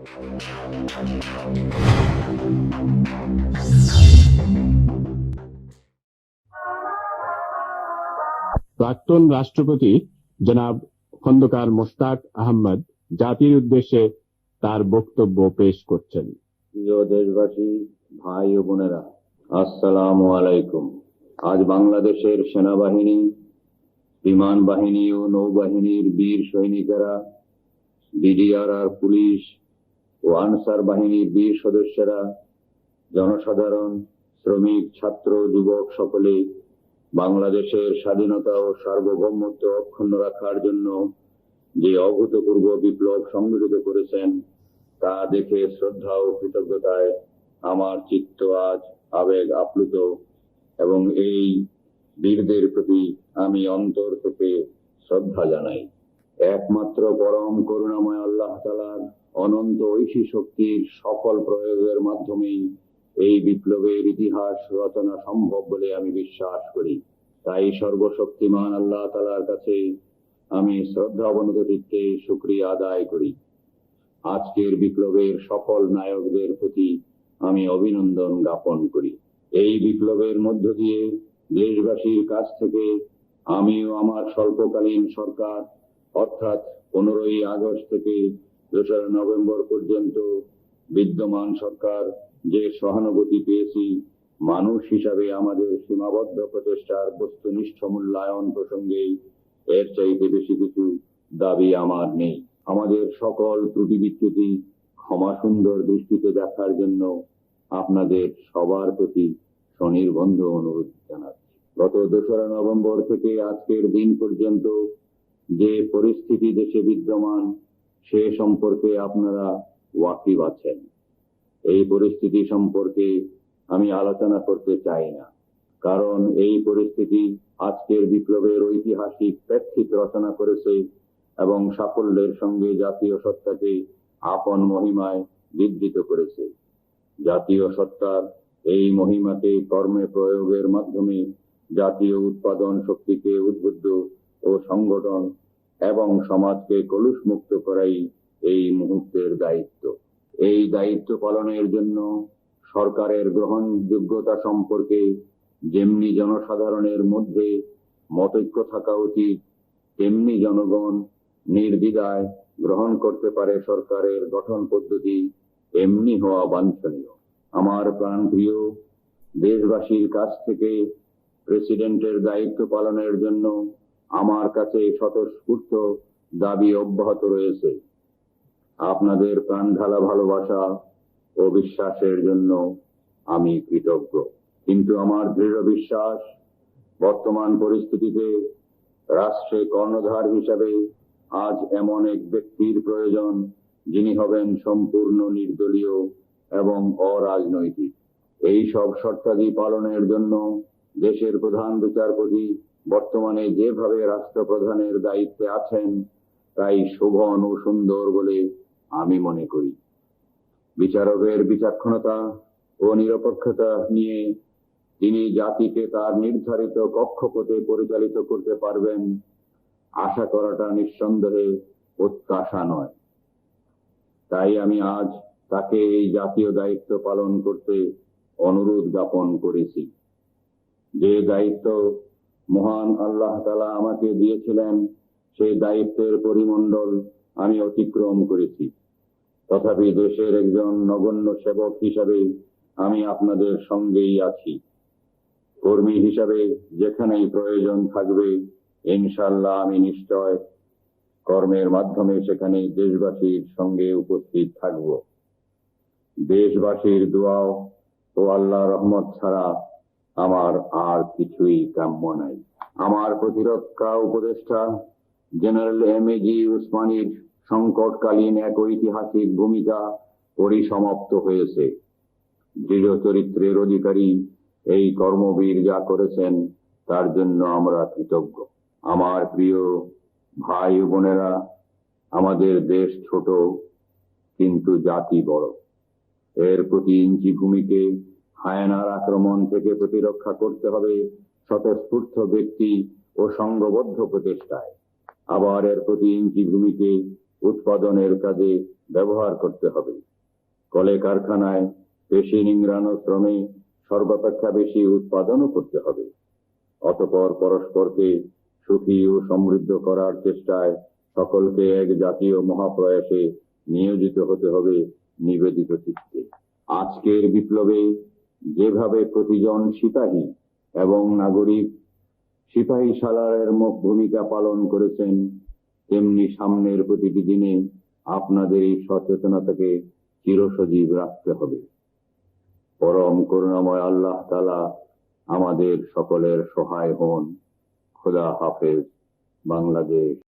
প্রাক্তন রাষ্ট্রপতি জনাব খন্দকার মোস্তাক আহমদ জাতির উদ্দেশ্যে তার বক্তব্য পেশ করছেন। প্রিয় দেশবাসী, ভাই ও বোনেরা, আসসালাম আলাইকুম। আজ বাংলাদেশের সেনাবাহিনী, বিমান বাহিনী ও নৌবাহিনীর বীর সৈনিকেরা বিডিআর আর পুলিশ ও আনসার বাহিনীর বীর সদস্যরা, জনসাধারণ, শ্রমিক, ছাত্র, যুবক সকলে বাংলাদেশের স্বাধীনতা ও সার্বভৌমত্ব অক্ষুণ্ণ রাখার জন্য যে অভূতপূর্ব বিপ্লব সংগঠিত করেছেন, তা দেখে শ্রদ্ধা ও কৃতজ্ঞতায় আমার চিত্ত আজ আবেগ আপ্লুত এবং এই বীরদের প্রতি আমি অন্তর থেকে শ্রদ্ধা জানাই। একমাত্র পরম করুণাময় আল্লাহ তালার অনন্ত ঐশী শক্তির সফল প্রয়োগের মাধ্যমেই এই বিপ্লবের ইতিহাস রচনা সম্ভব বলে আমি বিশ্বাস করি। তাই সর্বশক্তিমান আল্লাহ তালার কাছে আমি শ্রদ্ধা অবনত চিত্তে শুক্রিয়া আদায় করি। আজকের বিপ্লবের সফল নায়কদের প্রতি আমি অভিনন্দন জ্ঞাপন করি। এই বিপ্লবের মধ্য দিয়ে দেশবাসীর কাছ থেকে আমিও আমার স্বল্পকালীন সরকার অর্থাৎ পনেরোই আগস্ট থেকে দোসরা নভেম্বর পর্যন্ত বিদ্যমান সরকার যে সহানুভূতি পেয়েছি, মানুষ হিসাবে আমাদের সীমাবদ্ধ প্রচেষ্টার বস্তুনিষ্ঠ মূল্যায়ন প্রসঙ্গে এর চাইতে বেশি কিছু দাবি আমার নেই। আমাদের সকল ত্রুটি বিচ্যুতি ক্ষমা সুন্দর দৃষ্টিতে দেখার জন্য আপনাদের সবার প্রতি স্বনির্বন্ধ অনুরোধ জানাচ্ছি। গত দোসরা নভেম্বর থেকে আজকের দিন পর্যন্ত যে পরিস্থিতি দেশে বিদ্যমান, সে সম্পর্কে আপনারা ওয়াকিব আছেন। এই পরিস্থিতি সম্পর্কে আমি আলোচনা করতে চাই না, কারণ এই পরিস্থিতি আজকের বিপ্লবের ঐতিহাসিক প্রেক্ষিত রচনা করেছে এবং সাফল্যের সঙ্গে জাতীয় সত্তাকে আপন মহিমায় বিদ্ধৃত করেছে। জাতীয় সত্তার এই মহিমাকে কর্মে প্রয়োগের মাধ্যমে জাতীয় উৎপাদন শক্তিকে উদ্বুদ্ধ ও সংগঠন এবং সমাজকে কলুষ মুক্ত করাই এই মুহূর্তের দায়িত্ব। এই দায়িত্ব পালনের জন্য সরকারের গ্রহণযোগ্যতা সম্পর্কে যেমনি জনসাধারণের মধ্যে মতৈক্য থাকা উচিত, তেমনি জনগণ নির্দ্বিধায় গ্রহণ করতে পারে সরকারের গঠন পদ্ধতি, এমনি হওয়া বাঞ্ছনীয়। আমার প্রাণপ্রিয় দেশবাসীর কাছ থেকে প্রেসিডেন্টের দায়িত্ব পালনের জন্য আমার কাছে স্বতঃস্ফূর্ত দাবি অব্যাহত রয়েছে। আপনাদের প্রাণ ঢালা ভালোবাসা ও বিশ্বাসের জন্য আমি কৃতজ্ঞ। কিন্তু আমার দৃঢ় বিশ্বাস, বর্তমান পরিস্থিতিতে রাষ্ট্রে কর্ণধার হিসাবে আজ এমন এক ব্যক্তির প্রয়োজন, যিনি হবেন সম্পূর্ণ নির্দলীয় এবং অরাজনৈতিক। এই সব শর্তাদি পালনের জন্য দেশের প্রধান বিচারপতি বর্তমানে যেভাবে রাষ্ট্রপ্রধানের দায়িত্বে আছেন, তাই শোভন ও সুন্দর বলে আমি মনে করি। বিচারকের বিচক্ষণতা ও নিরপেক্ষতা নিয়ে তিনি জাতিকে তার নির্ধারিত কক্ষপথে পরিচালিত করতে পারবেন, আশা করাটা নিঃসন্দেহে প্রত্যাশা নয়। তাই আমি আজ তাকে এই জাতীয় দায়িত্ব পালন করতে অনুরোধ জ্ঞাপন করেছি। যে দায়িত্ব মহান আল্লাহ তালা আমাকে দিয়েছিলেন সেই দায়িত্বের পরিমণ্ডল আমি অতিক্রম করেছি। তথাপি দেশের একজন নগণ্য সেবক হিসাবে আমি আপনাদের সঙ্গেই আছি। কর্মী হিসাবে যেখানেই প্রয়োজন থাকবে ইনশাল্লাহ আমি নিশ্চয় কর্মের মাধ্যমে সেখানে দেশবাসীর সঙ্গে উপস্থিত থাকব। দেশবাসীর দোয়াও ও আল্লাহ রহমত ছাড়া আমার আর কিছুই কাম্য নাই। আমার প্রতিরক্ষা উপদেষ্টা, জেনারেল এম এ জি উসমানীর সংকটকালীন এক ঐতিহাসিক ভূমিকা পরিসমাপ্ত হয়েছে। দৃঢ় চরিত্রের অধিকারী এই কর্মবীর যা করেছেন, তার জন্য আমরা কৃতজ্ঞ। আমার প্রিয় ভাই বোনেরা, আমাদের দেশ ছোট, কিন্তু জাতি বড়। এর প্রতি ইঞ্চি ভূমিকে হায়নার আক্রমণ থেকে প্রতিরক্ষা করতে হবে স্বতঃস্ফূর্ত ব্যক্তি ও সংঘবদ্ধ প্রচেষ্টায়। আবার এর প্রতি ইঞ্চি ভূমিকে উৎপাদনের কাজে ব্যবহার করতে হবে। কলে কারখানায় বেশি নিংড়ানো শ্রমে সর্বাপেক্ষা বেশি উৎপাদনও করতে হবে। অতপর পরস্পরকে সুখী ও সমৃদ্ধ করার চেষ্টায় সকলকে এক জাতীয় মহাপ্রয়াসে নিয়োজিত হতে হবে নিবেদিত চিত্তে। আজকের বিপ্লবে যেভাবে প্রতিজন সিপাহী এবং নাগরিক সিপাহী সালারের মুখ ভূমিকা পালন করেছেন, তেমনি সামনের প্রতিটি দিনে আপনাদের এই সচেতনতাকে চিরসজীব রাখতে হবে। পরম করুণাময় আল্লাহ তালা আমাদের সকলের সহায় হন। খোদা হাফেজ, বাংলাদেশ।